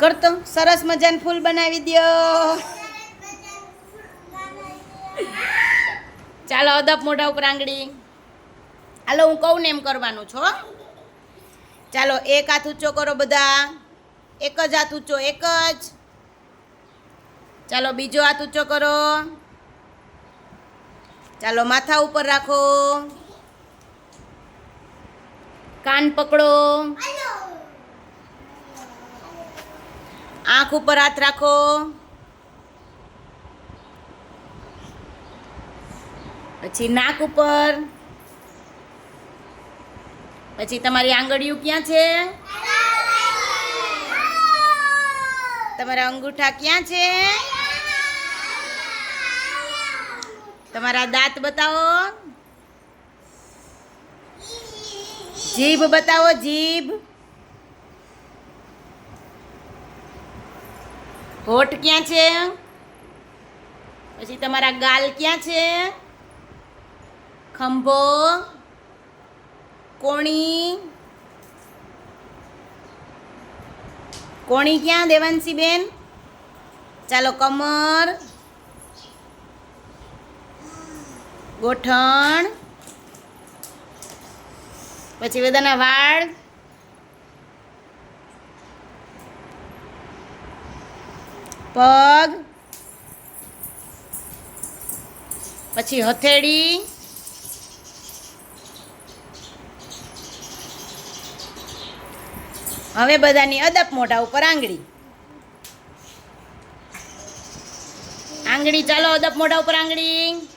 કરતો. સરસ મજાનું ફૂલ બનાવી દ્યો. ચાલો અદબ મોઢા ઉપર આંગળી. હાલો, હું કહું ને એમ કરવાનું છો ચાલો, એક હાથ ઊંચો કરો બધા. એક જ હાથ ઊંચો, એક જ. ચાલો, બીજો હાથ ઊંચો કરો. ચાલો, માથા ઉપર રાખો. કાન પકડો. આંખ ઉપર હાથ રાખો. પછી નાક ઉપર. પછી તમારી આંગળીઓ ક્યાં છે? તમારા અંગૂઠા ક્યાં છે? તમારા દાંત બતાવો. જીભ બતાવો, જીભ. હોઠ ક્યાં છે? પછી તમારા ગાલ ક્યાં છે? ખંભો, કોણી. કોણી ક્યાં દેવાંશી બેન ચાલો, કમર. ગોઠણ. પછી બધાના વાળ. પગ. પછી હથેળી. હવે બધાની અદપ મોઢા ઉપર આંગળી. આંગળી ચાલો અદપ મોઢા ઉપર આંગળી.